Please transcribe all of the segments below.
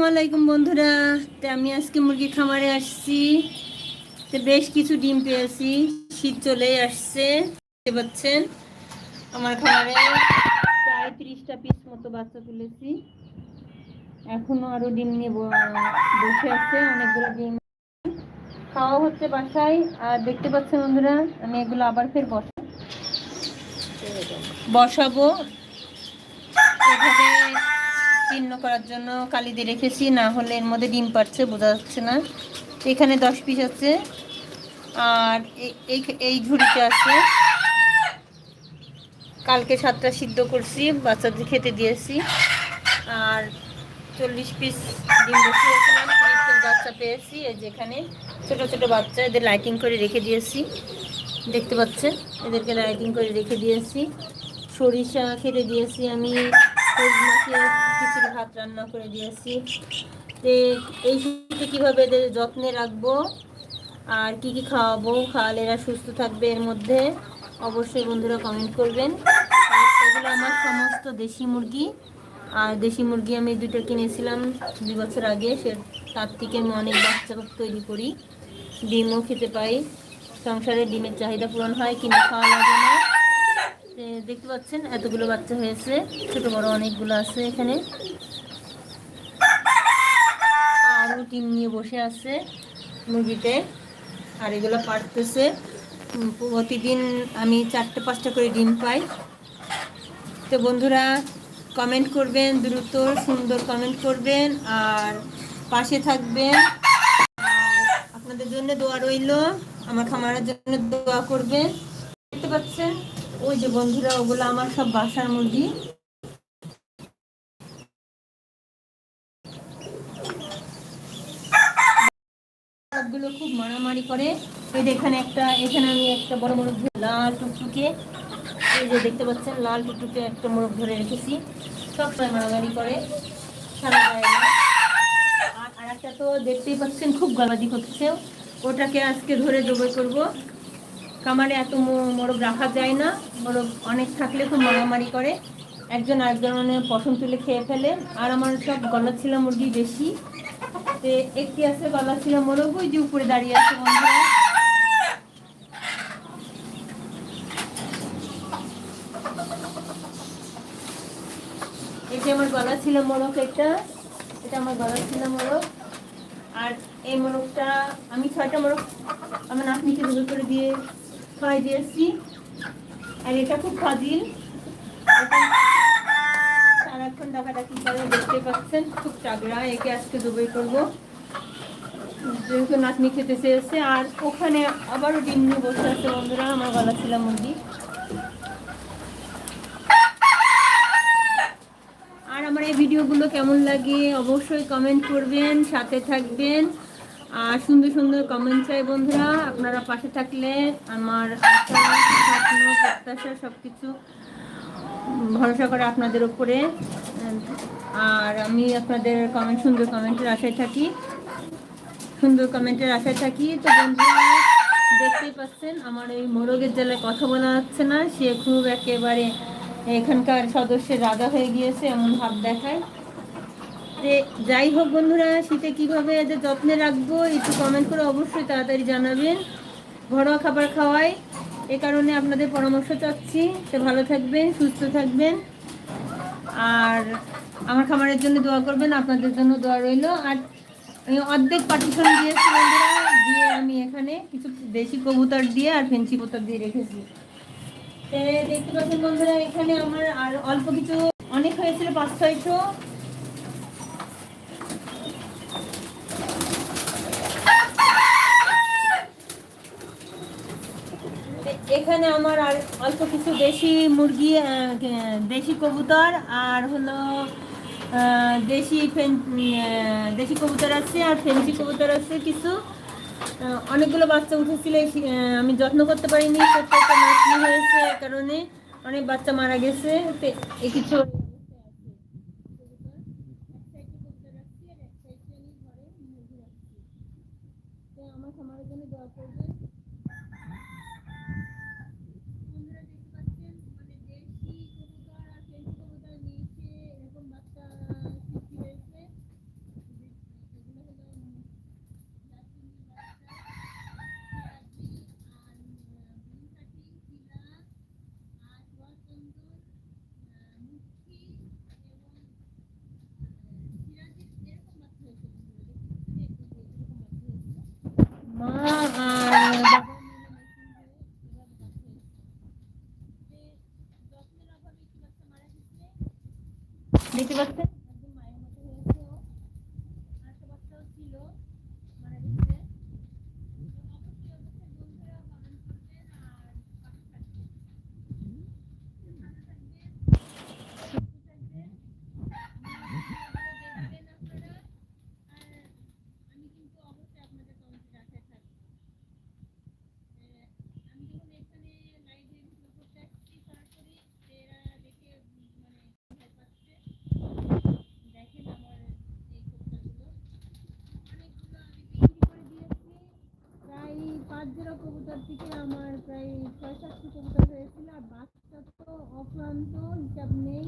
আসসালামু আলাইকুম বন্ধুরা। তো আমি আজকে মুরগি খামারে আসছি। তো বেশ কিছু ডিম পেয়েছি। শীত চলেই আসছে, দেখতে পাচ্ছেন। আমার খামারে প্রায় তিরিশটা পিস মতো বাচ্চা তুলেছি। এখনও আরও ডিম নিয়ে বসে আছে অনেকগুলো ডিম। খাওয়া হচ্ছে বাসায়। আর দেখতে পাচ্ছেন বন্ধুরা, আমি এগুলো আবার ফের বসা বসাবো। এভাবে চিহ্ন করার জন্য কালি দিয়ে রেখেছি, না হলে এর মধ্যে ডিম পাচ্ছে বোঝা যাচ্ছে না। এখানে দশ পিস আছে, আর এই এই ঝুড়িতে আছে। কালকে সাতটা সিদ্ধ করছি, বাচ্চাদের খেতে দিয়েছি। আর চল্লিশ পিস ডিম বসিয়েছিলাম বাচ্চা পেয়েছি, এই যেখানে ছোট ছোট বাচ্চা, এদের লাইটিং করে রেখে দিয়েছি। দেখতে পাচ্ছে এদেরকে লাইটিং করে রেখে দিয়েছি। সরিষা খেতে দিয়েছি আমি। মাখিয়ে খিচুড়ি ভাত রান্না করে দিয়েছি। তো এই শীতে কীভাবে এদের যত্নে রাখব? আর কি কি খাওয়াবো? খাওয়ালে এরা সুস্থ থাকবে এর মধ্যে। অবশ্যই বন্ধুরা কমেন্ট করবেন। এগুলো আমার সমস্ত দেশি মুরগি। আর দেশি মুরগি আমি দুটো কিনেছিলাম দুই বছর আগে। সে তার থেকে আমি অনেক বাচ্চা তৈরি করি। ডিমও খেতে পাই। সংসারে ডিমের চাহিদা পূরণ হয়, কিনে খাওয়া লাগে না। দেখতে পাচ্ছেন, এতগুলো বাচ্চা হয়েছে। ছোট বড় অনেকগুলো আছে এখানে। আরও টিম নিয়ে বসে আছে মুরগিতে। আর এগুলো পারতেছে। প্রতিদিন আমি চারটে, পাঁচটা করে ডিম পাই। তো বন্ধুরা কমেন্ট করবেন, দ্রুত সুন্দর কমেন্ট করবেন, আর পাশে থাকবেন। আপনাদের জন্য দোয়া রইল। আমার খামারের জন্য দোয়া করবেন। দেখতে পাচ্ছেন? ওই যে বন্ধুরা, ওগুলো আমার সব বাসার মুরগি। সবগুলো খুব মারামারি করে। এই এখানে একটা, এখানে আমি একটা বড় মোরগ লাল টুকটুকে, এই যে দেখতে পাচ্ছেন, লাল টুকটুকে একটা মোরগ ধরে রেখেছি। সব সময় মারামারি করে, সারা গায়ে আর একটা তো দেখতেই পাচ্ছেন, খুব গলাদি করছে। ওটাকে আজকে ধরে জবাই করব। কামারে এত মোরগ রাখা যায় না। মোরগ অনেক থাকলে খুব মারামারি করে। একজন আরেকজনের পশম তুলে খেয়ে ফেলে। আর আমার সব গলা ছিল মুরগি বেশি। তে একটি আছে গলা ছিল মোরগ, ওই যে উপরে দাঁড়িয়ে আছে বন্ধুরা। এটা আমার গলা ছিল মোরগ এটা এটা আমার গলা ছিল মোরগ। আর এই মোরগটা, আমি ছয়টা মোরগ, আমার নাতনিকে দুটো করে দিয়ে খাওয়াই দিয়েছি। আর এটা খুব ফাজিল। সারাক্ষণ ডাকাডাকি করে দেখতে পাচ্ছেন, খুব চাগড়া। একে আজকে দুবই করব। যেহেতু নাতনি খেতে চেয়েছে। আর ওখানে আবারও ডিম নিয়ে বসে আছে বন্ধুরা, আমার গলা ছিল মুরগি। আর আমার এই ভিডিওগুলো কেমন লাগে অবশ্যই কমেন্ট করবেন, সাথে থাকবেন। আর সুন্দর সুন্দর কমেন্ট চাই বন্ধুরা। আপনারা পাশে থাকলে আমার প্রত্যাশা সব কিছু ভরসা করে আপনাদের উপরে। আর আমি আপনাদের কমেন্ট সুন্দর কমেন্টের আশায় থাকি। সুন্দর কমেন্টের আশায় থাকি। তো বন্ধুরা, দেখতেই পাচ্ছেন, আমার এই মোরগের জেলায় কথা বলা যাচ্ছে না। সে খুব একেবারে এখানকার সদস্যের রাজা হয়ে গিয়েছে, এমন ভাব দেখায়। যে যাই হোক বন্ধুরা, শীতে কীভাবে এদের যত্নে রাখব, একটু কমেন্ট করে অবশ্যই তাড়াতাড়ি জানাবেন। ঘরোয়া খাবার খাওয়াই, এ কারণে আপনাদের পরামর্শ চাচ্ছি। তো ভালো থাকবেন, সুস্থ থাকবেন। আর আমার খামারের জন্য দোয়া করবেন, আপনাদের জন্য দোয়া রইল। আর আমি অর্ধেক পার্টিশন দিয়েছি বন্ধুরা, দিয়ে আমি এখানে কিছু দেশি কবুতর দিয়ে আর ফেন্সি কবুতর দিয়ে রেখেছি। দেখতে পাচ্ছেন বন্ধুরা, এখানে আমার আর অল্প কিছু, অনেক হয়েছিল পাঁচ ছয়শো এখানে আমার আর অল্প কিছু দেশি মুরগি দেশি কবুতর আর হলো দেশি দেশি কবুতর আছে আর ফেন্সি কবুতর আছে কিছু। অনেকগুলো বাচ্চা উঠেছিল আমি যত্ন করতে পারিনি, প্রত্যেকটা নাতনি হয়েছে কারণে অনেক বাচ্চা মারা গেছে। কিছু আমার খামারের জন্য দোয়া করবেন বন্ধুরা দেখতে পাচ্ছেন মানে দেশি কবুতর আর ফেন্সি কবুতর নিচে এরকম বাচ্চা সৃষ্টি হয়েছে দেখতে পাচ্ছেন ওটার দিকে আমার প্রায় ছয় সাতশো কবিতা হয়েছিল, আর বাচ্চা তো অক্লান্ত, হিসাব নেই।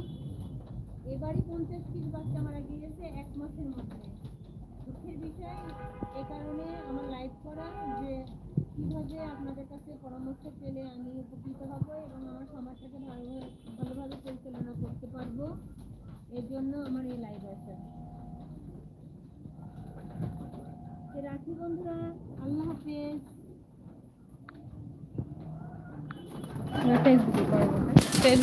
এবারই পঞ্চাশ পিস বাচ্চা মারা গিয়েছে এক মাসের মধ্যে। দুঃখের বিষয় এ কারণে আমার লাইভ করা যে কীভাবে আপনাদের কাছে পরামর্শ পেলে আমি উপকৃত হব এবং আমার সমাজটাকে ভালো ভালোভাবে পরিচালনা করতে পারব। এর জন্য আমার এই লাইভ আছে। রাখি বন্ধুরা, আল্লাহ হাফেজ। 那袋子几包？袋子。